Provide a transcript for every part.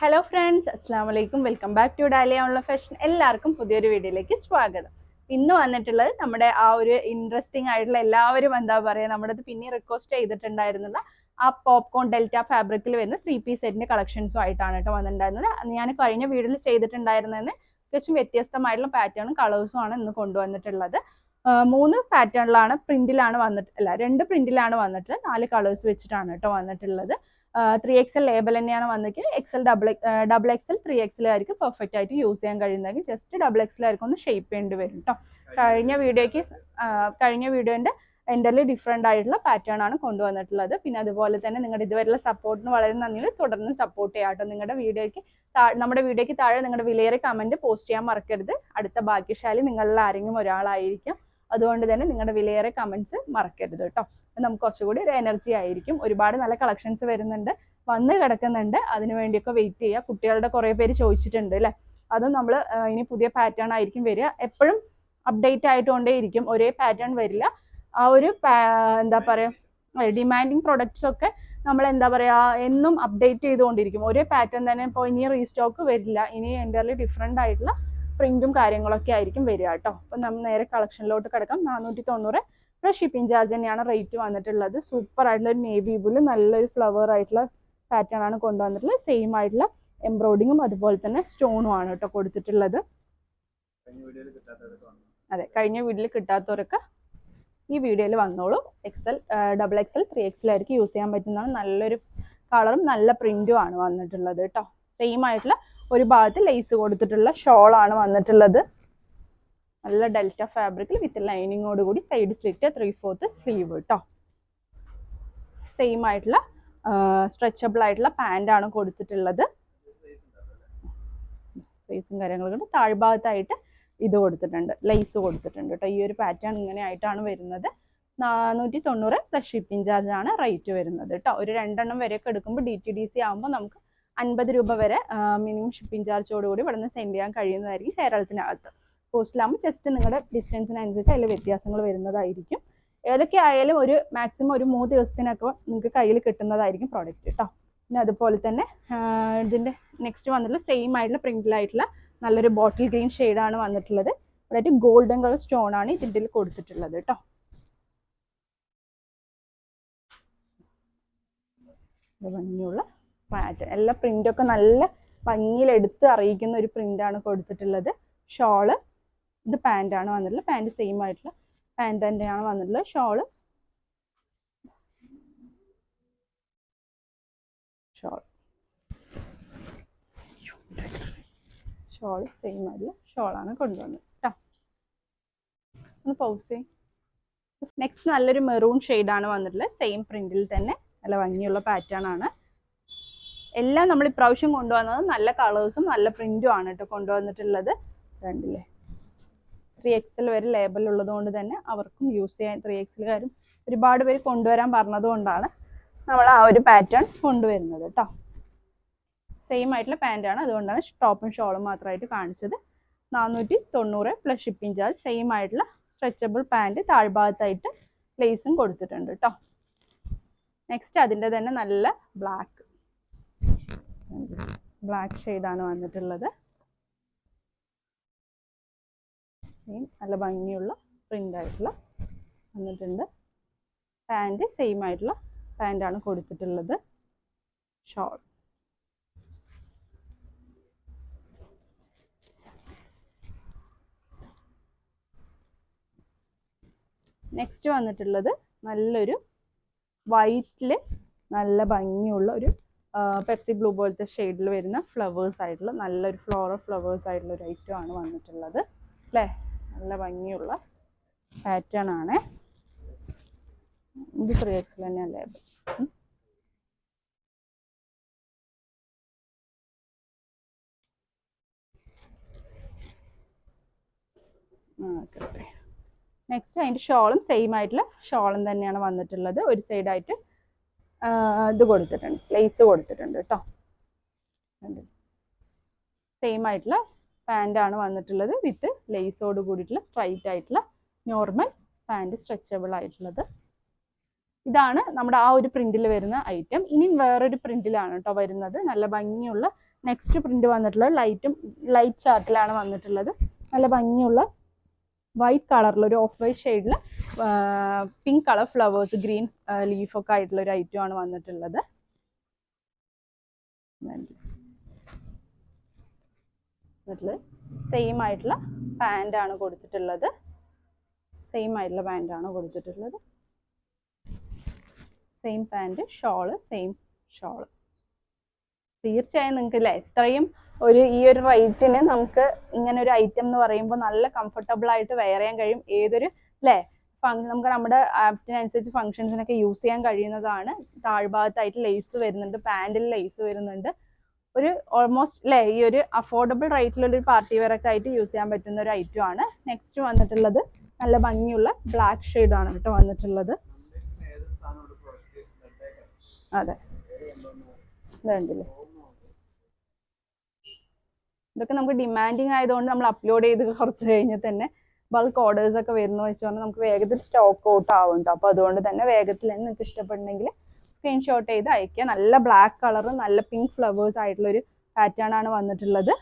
Hello friends അസ്സാം വലൈക്കും welcome back to Dalia online fashion എല്ലാവർക്കും പുതിയൊരു വീഡിയോയിലേക്ക് സ്വാഗതം. ഇന്ന് വന്നിട്ടുള്ളത് നമ്മുടെ ആ ഒരു ഇൻട്രസ്റ്റിംഗ് ആയിട്ടുള്ള എല്ലാവരും എന്താ പറയുക നമ്മുടെ അത് പിന്നെ റിക്വസ്റ്റ് ചെയ്തിട്ടുണ്ടായിരുന്നുള്ള ആ പോപ്കോൺ ഡെൽറ്റ ഫാബ്രിക്കിൽ വരുന്ന ത്രീ പീസ് സെറ്റിന്റെ കളക്ഷൻസും ആയിട്ടാണ് കേട്ടോ വന്നിട്ടുണ്ടായിരുന്നത്. ഞാൻ കഴിഞ്ഞ വീഡിയോയിൽ ചെയ്തിട്ടുണ്ടായിരുന്നതിന് തികച്ചും വ്യത്യസ്തമായിട്ടുള്ള പാറ്റേണും കളേഴ്സും ആണ് ഇന്ന് കൊണ്ടുവന്നിട്ടുള്ളത്. മൂന്ന് പാറ്റേണിലാണ് പ്രിന്റിലാണ് വന്നിട്ട് അല്ല രണ്ട് പ്രിന്റിലാണ് വന്നിട്ടുള്ളത്. നാല് കളേഴ്സ് വെച്ചിട്ടാണ് കേട്ടോ വന്നിട്ടുള്ളത്. ത്രീ എക്സൽ ലേബൽ തന്നെയാണ് വന്നിട്ട് XL double double XL three XL ആയിരിക്കും പെർഫെക്റ്റ് ആയിട്ട് യൂസ് ചെയ്യാൻ കഴിയുന്നതെങ്കിൽ ജസ്റ്റ് ഡബിൾ എക്സൽ ആയിരിക്കും ഒന്ന് ഷേപ്പ് ചെയ്യേണ്ടി വരും കേട്ടോ കഴിഞ്ഞ വീഡിയോയ്ക്ക് കഴിഞ്ഞ വീഡിയോന്റെ എന്റർലി ഡിഫറെന്റ് ആയിട്ടുള്ള പാറ്റേൺ ആണ് കൊണ്ടുവന്നിട്ടുള്ളത്. പിന്നെ അതുപോലെ തന്നെ നിങ്ങളുടെ ഇതുവരെയുള്ള സപ്പോർട്ടിന് വളരെ നന്ദിയുണ്ട്. തുടർന്ന് സപ്പോർട്ട് ചെയ്യാട്ടോ നിങ്ങളുടെ വീഡിയോയ്ക്ക് നമ്മുടെ വീഡിയോയ്ക്ക് താഴെ നിങ്ങളുടെ വിലയേറെ കമന്റ് പോസ്റ്റ് ചെയ്യാൻ മറക്കരുത്. അടുത്ത ഭാഗ്യശാലി നിങ്ങളിൽ ആരെങ്കിലും ഒരാളായിരിക്കും. അതുകൊണ്ട് തന്നെ നിങ്ങളുടെ വിലയേറെ കമന്റ്സ് മറക്കരുത് കേട്ടോ. നമുക്ക് കുറച്ചുകൂടി ഒരു എനർജി ആയിരിക്കും. ഒരുപാട് നല്ല കളക്ഷൻസ് വരുന്നുണ്ട്. വന്ന് കിടക്കുന്നുണ്ട്. അതിനു വേണ്ടിയൊക്കെ വെയിറ്റ് ചെയ്യുക. കുട്ടികളുടെ കുറേ പേര് ചോദിച്ചിട്ടുണ്ട് അല്ലേ? അതും നമ്മൾ ഇനി പുതിയ പാറ്റേൺ ആയിരിക്കും വരിക. എപ്പോഴും അപ്ഡേറ്റ് ആയിട്ടുകൊണ്ടേ ഇരിക്കും. ഒരേ പാറ്റേൺ വരില്ല. ആ ഒരു എന്താ പറയുക ഡിമാൻഡിങ് പ്രൊഡക്ട്സ് ഒക്കെ നമ്മൾ എന്താ പറയുക എന്നും അപ്ഡേറ്റ് ചെയ്തുകൊണ്ടിരിക്കും. ഒരേ പാറ്റേൺ തന്നെ ഇപ്പോൾ ഇനി റീസ്റ്റോക്ക് വരില്ല. ഇനി എന്റെ ഡിഫറെന്റ് ആയിട്ടുള്ള പ്രിന്റും കാര്യങ്ങളൊക്കെ ആയിരിക്കും വരിക കേട്ടോ. അപ്പം നമ്മൾ നേരെ കളക്ഷനിലോട്ട് കിടക്കാം. നാനൂറ്റി തൊണ്ണൂറ് പ്ലസ് ഷിപ്പിംഗ് ചാർജ് തന്നെയാണ് റേറ്റ് വന്നിട്ടുള്ളത്. സൂപ്പർ ആയിട്ടുള്ള ഒരു നേവി ബ്ലൂ നല്ലൊരു ഫ്ലവർ ആയിട്ടുള്ള പാറ്റേൺ ആണ് കൊണ്ടുവന്നിട്ടുള്ളത്. സെയിം ആയിട്ടുള്ള എംബ്രോയിഡിങ്ങും അതുപോലെ തന്നെ സ്റ്റോണും ആണ് കേട്ടോ കൊടുത്തിട്ടുള്ളത്. അതെ കഴിഞ്ഞ വീഡിയോയിൽ കിട്ടാത്തവരൊക്കെ ഈ വീഡിയോയിൽ വന്നോളൂ. XL double XL three XL ആയിരിക്കും യൂസ് ചെയ്യാൻ പറ്റുന്നതാണ്. നല്ലൊരു കളറും നല്ല പ്രിന്റും ആണ് വന്നിട്ടുള്ളത് കേട്ടോ. സെയിം ആയിട്ടുള്ള ഒരു ഭാഗത്ത് ലേസ് കൊടുത്തിട്ടുള്ള ഷോൾ ആണ് വന്നിട്ടുള്ളത്. നല്ല ഡെൽറ്റ ഫാബ്രിക്കിൽ വിത്ത് ലൈനിങ്ങോട് കൂടി side slit three fourth sleeve കേട്ടോ സെയിം ആയിട്ടുള്ള സ്ട്രെച്ചബിൾ ആയിട്ടുള്ള പാന്റ് ആണ് കൊടുത്തിട്ടുള്ളത്. സൈസും കാര്യങ്ങളൊക്കെ താഴ്ഭാഗത്തായിട്ട് ഇത് കൊടുത്തിട്ടുണ്ട് ലൈസ് കൊടുത്തിട്ടുണ്ട് കേട്ടോ ഈ ഒരു പാറ്റേൺ ഇങ്ങനെ ആയിട്ടാണ് വരുന്നത്. നാനൂറ്റി തൊണ്ണൂറ് പ്ലസ് ഷിപ്പിംഗ് ചാർജ് ആണ് റേറ്റ് വരുന്നത് കേട്ടോ ഒരു രണ്ടെണ്ണം വരെയൊക്കെ എടുക്കുമ്പോൾ ഡി ടി ഡി സി ആകുമ്പോൾ നമുക്ക് അൻപത് രൂപ വരെ മിനിമം ഷിപ്പിംഗ് ചാർജോടുകൂടി ഇവിടെ നിന്ന് സെൻഡ് ചെയ്യാൻ കഴിയുന്നതായിരിക്കും കേരളത്തിനകത്ത്. പോസ്റ്റിലാകുമ്പോൾ ജസ്റ്റ് നിങ്ങളുടെ ഡിസ്റ്റൻസിനനുസരിച്ച് അതിൽ വ്യത്യാസങ്ങൾ വരുന്നതായിരിക്കും. ഏതൊക്കെ ആയാലും ഒരു മാക്സിമം ഒരു മൂന്ന് ദിവസത്തിനൊക്കെ നിങ്ങൾക്ക് കയ്യിൽ കിട്ടുന്നതായിരിക്കും പ്രോഡക്റ്റ് കേട്ടോ പിന്നെ അതുപോലെ തന്നെ ഇതിന്റെ നെക്സ്റ്റ് വന്നിട്ടുള്ള സെയിം ആയിട്ടുള്ള പ്രിന്റിലായിട്ടുള്ള നല്ലൊരു ബോട്ടിൽ ഗ്രീൻ ഷെയ്ഡാണ് വന്നിട്ടുള്ളത്. അതായത് ഗോൾഡൻ കളർ സ്റ്റോൺ ആണ് ഇതിന്റെ കൊടുത്തിട്ടുള്ളത് കേട്ടോ ഭംഗിയുള്ള പാറ്റേൺ എല്ലാ പ്രിന്റൊക്കെ നല്ല ഭംഗിയിൽ എടുത്ത് അറിയിക്കുന്ന ഒരു പ്രിന്റാണ് കൊടുത്തിട്ടുള്ളത്. ഷോൾ ഇത് പാന്റാണ് വന്നിട്ടുള്ളത്. പാന്റ് സെയിം ആയിട്ടുള്ള പാന്റ് തന്നെയാണ് വന്നിട്ടുള്ളത്. Shawl shawl. ഷോൾ സെയിം ആയിട്ടുള്ള ഷോളാണ് കൊണ്ടുവന്നത്. കേട്ടോ ഒന്ന് പൗസ് ചെയ്യും. നെക്സ്റ്റ് നല്ലൊരു മെറൂൺ ആണ് വന്നിട്ടുള്ളത്. സെയിം പ്രിന്റിൽ തന്നെ. നല്ല ഭംഗിയുള്ള പാറ്റേൺ ആണ്. എല്ലാം നമ്മൾ ഇപ്രാവശ്യം കൊണ്ടുവന്നത് നല്ല കളേഴ്സും നല്ല പ്രിന്റും ആണ് കേട്ടോ കൊണ്ടുവന്നിട്ടുള്ളത്. രണ്ടില്ലേ ത്രീ എക്സിൽ വരെ ലേബൽ ഉള്ളത് കൊണ്ട് തന്നെ അവർക്കും യൂസ് ചെയ്യാൻ ത്രീ എക്സിലുകാരും ഒരുപാട് പേര് കൊണ്ടുവരാൻ പറഞ്ഞതുകൊണ്ടാണ് നമ്മൾ ആ ഒരു പാറ്റേൺ കൊണ്ടുവരുന്നത് കേട്ടോ. സെയിം ആയിട്ടുള്ള പാന്റാണ് അതുകൊണ്ടാണ് ടോപ്പും ഷോളും മാത്രമായിട്ട് കാണിച്ചത്. നാനൂറ്റി തൊണ്ണൂറ് പ്ലസ് ഷിപ്പിംഗ് ചാർജ് സെയിം ആയിട്ടുള്ള സ്ട്രെച്ചബിൾ പാന്റ് താഴ്ഭാഗത്തായിട്ട് ലേസും കൊടുത്തിട്ടുണ്ട് കേട്ടോ. നെക്സ്റ്റ് അതിന്റെ തന്നെ നല്ല ബ്ലാക്ക് ബ്ലാക്ക് ഷെയ്ഡാണ് വന്നിട്ടുള്ളത്. നല്ല ഭംഗിയുള്ള പ്രിന്റ് ആയിട്ടുള്ള വന്നിട്ടുണ്ട്. പാന്റ് സെയിം ആയിട്ടുള്ള പാന്റാണ് കൊടുത്തിട്ടുള്ളത്. ഷോൾ നെക്സ്റ്റ് വന്നിട്ടുള്ളത് നല്ലൊരു വൈറ്റിൽ നല്ല ഭംഗിയുള്ള ഒരു പെപ്സി ബ്ലൂ പോലത്തെ ഷെയ്ഡിൽ വരുന്ന ഫ്ലവേഴ്സ് ആയിട്ടുള്ള നല്ലൊരു ഫ്ലോറൽ ഫ്ലവേഴ്സ് ആയിട്ടുള്ള ഒരു ഐറ്റം ആണ് വന്നിട്ടുള്ളത്. അല്ലേ നല്ല ഭംഗിയുള്ള പാറ്റേൺ ആണ്. ഇത് ത്രീ എക്സിൽ തന്നെയാണ് ലേബൽ നെക്സ്റ്റ് അതിന്റെ ഷോളും സെയിം ആയിട്ടുള്ള ഷോളും തന്നെയാണ് വന്നിട്ടുള്ളത്. ഒരു സൈഡായിട്ട് ഇത് കൊടുത്തിട്ടുണ്ട്. ലേസ് കൊടുത്തിട്ടുണ്ട് കേട്ടോ. സെയിം ആയിട്ടുള്ള പാന്റാണ് വന്നിട്ടുള്ളത് വിത്ത് ലേസോട് കൂടിയിട്ടുള്ള സ്ട്രൈറ്റ് ആയിട്ടുള്ള നോർമൽ പാന്റ് സ്ട്രെച്ചബിൾ ആയിട്ടുള്ളത്. ഇതാണ് നമ്മുടെ ആ ഒരു പ്രിന്റിൽ വരുന്ന ഐറ്റം ഇനി വേറൊരു പ്രിന്റിലാണ് കേട്ടോ വരുന്നത്. നല്ല ഭംഗിയുള്ള നെക്സ്റ്റ് പ്രിന്റ് വന്നിട്ടുള്ളത് ലൈറ്റും ലൈറ്റ് ചാർട്ടിലാണ് വന്നിട്ടുള്ളത്. നല്ല ഭംഗിയുള്ള വൈറ്റ് കളറിൽ ഒരു ഓഫ് വൈറ്റ് ഷെയ്ഡിൽ പിങ്ക് കളർ ഫ്ലവേഴ്സ് ഗ്രീൻ ലീഫൊക്കെ ആയിട്ടുള്ള ഒരു ഐറ്റം ആണ് വന്നിട്ടുള്ളത്. സെയിം ആയിട്ടുള്ള പാന്റ് ആണ് കൊടുത്തിട്ടുള്ളത്. സെയിം ആയിട്ടുള്ള പാന്റ് ആണ് കൊടുത്തിട്ടുള്ളത്. Same pant shawl same shawl തീർച്ചയായും നിങ്ങൾക്ക് ഇല്ലേ ഇത്രയും ഒരു ഈ ഒരു റേറ്റിന് നമുക്ക് ഇങ്ങനെ ഒരു ഐറ്റം എന്ന് പറയുമ്പോൾ നല്ല കംഫർട്ടബിൾ ആയിട്ട് വെയർ ചെയ്യാൻ കഴിയും. ഏതൊരു അല്ലേ നമുക്ക് നമ്മുടെ ആപ്റ്റിനനുസരിച്ച് ഫംഗ്ഷൻസിനൊക്കെ യൂസ് ചെയ്യാൻ കഴിയുന്നതാണ്. താഴ്ഭാഗത്തായിട്ട് ലേസ് വരുന്നുണ്ട് പാന്റിൽ ലേസ് വരുന്നുണ്ട്. ഒരു ഓൾമോസ്റ്റ് അല്ലേ ഈ ഒരു അഫോർഡബിൾ റേറ്റിലുള്ള ഒരു പാർട്ടി വെയർ ഒക്കെ ആയിട്ട് യൂസ് ചെയ്യാൻ പറ്റുന്ന ഒരു ഐറ്റം ആണ്. നെക്സ്റ്റ് വന്നിട്ടുള്ളത് നല്ല ഭംഗിയുള്ള ബ്ലാക്ക് ഷെയ്ഡാണ് ആണ് കേട്ടോ വന്നിട്ടുള്ളത്. അതെ. വേണ്ടില്ലേ ഇതൊക്കെ നമുക്ക് ഡിമാൻഡിങ് ആയതുകൊണ്ട് നമ്മൾ അപ്ലോഡ് ചെയ്ത് കുറച്ച് കഴിഞ്ഞ് തന്നെ ബൾക്ക് ഓർഡേഴ്സ് ഒക്കെ വരുന്നു പറഞ്ഞാൽ നമുക്ക് വേഗത്തിൽ സ്റ്റോക്ക് ഔട്ട് ആവുന്നുണ്ട് അപ്പോൾ അതുകൊണ്ട് തന്നെ വേഗത്തിൽ തന്നെ നിങ്ങൾക്ക് ഇഷ്ടപ്പെടുന്നെങ്കിൽ സ്ക്രീൻഷോട്ട് ചെയ്ത് അയക്കുക നല്ല ബ്ലാക്ക് കളറും നല്ല പിങ്ക് ഫ്ലവേഴ്സ് ആയിട്ടുള്ള ഒരു പാറ്റേൺ ആണ് വന്നിട്ടുള്ളത്.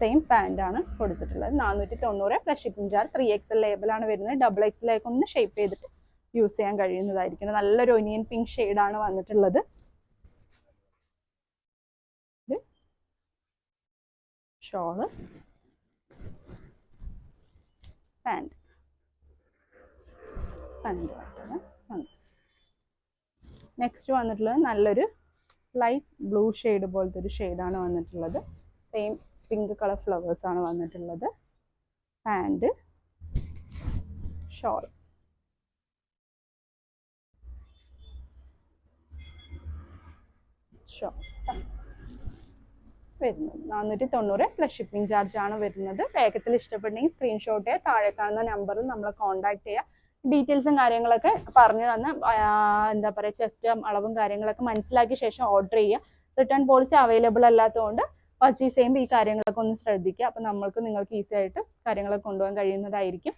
സെയിം ആണ് കൊടുത്തിട്ടുള്ളത്. നാനൂറ്റി തൊണ്ണൂറ് plus shipping charge three X L ലേബിളാണ് വരുന്നത് ഡബിൾ എക്സിലേക്ക് ഒന്ന് ഷേപ്പ് ചെയ്തിട്ട് യൂസ് ചെയ്യാൻ കഴിയുന്നതായിരിക്കും. നല്ലൊരു ഒനിയൻ പിങ്ക് ആണ് വന്നിട്ടുള്ളത്. ഷോൾ പാന്റ് പാന്റ് നെക്സ്റ്റ് വന്നിട്ടുള്ളത് നല്ലൊരു ലൈറ്റ് ബ്ലൂ ഷെയ്ഡ് പോലത്തെ ഒരു ഷെയ്ഡാണ് വന്നിട്ടുള്ളത്. സെയിം പിങ്ക് കളർ ഫ്ലവേഴ്സ് ആണ് വന്നിട്ടുള്ളത്. പാന്റ് ഷോൾ ഷോൾ വരുന്നത്. നാനൂറ്റി തൊണ്ണൂറ് പ്ലസ് ഷിപ്പിംഗ് ചാർജ് ആണ് വരുന്നത്. വേഗത്തിൽ ഇഷ്ടപ്പെട്ടെങ്കിൽ സ്ക്രീൻഷോട്ട് താഴെ കാണുന്ന നമ്പറിൽ നമ്മളെ കോൺടാക്ട് ചെയ്യുക ഡീറ്റെയിൽസും കാര്യങ്ങളൊക്കെ പറഞ്ഞു തന്ന് എന്താ പറയുക ചെസ്റ്റ് അളവും കാര്യങ്ങളൊക്കെ മനസ്സിലാക്കിയ ശേഷം ഓർഡർ ചെയ്യുക റിട്ടേൺ പോളിസി അവൈലബിൾ അല്ലാത്തതുകൊണ്ട് പർച്ചേസ് ചെയ്യുമ്പോൾ ഈ കാര്യങ്ങളൊക്കെ ഒന്ന് ശ്രദ്ധിക്കുക. അപ്പോൾ നമ്മൾക്ക് നിങ്ങൾക്ക് ഈസി ആയിട്ട് കാര്യങ്ങളൊക്കെ കൊണ്ടുപോകാൻ കഴിയുന്നതായിരിക്കും.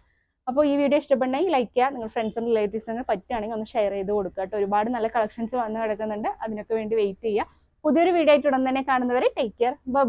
അപ്പോൾ ഈ വീഡിയോ ഇഷ്ടപ്പെട്ടെങ്കിൽ ലൈക്ക് ചെയ്യുക. നിങ്ങൾ ഫ്രണ്ട്സും റിലേറ്റീവ്സിനും പറ്റുകയാണെങ്കിൽ ഒന്ന് ഷെയർ ചെയ്ത് കൊടുക്കുക കേട്ടോ. ഒരുപാട് നല്ല കളക്ഷൻസ് വന്ന് കിടക്കുന്നുണ്ട്. അതിനൊക്കെ വേണ്ടി വെയിറ്റ് ചെയ്യുക. പുതിയൊരു വീഡിയോ ആയിട്ട് ഉടൻ തന്നെ കാണുന്നവരെ ടേക്ക് കെയർ ബൈ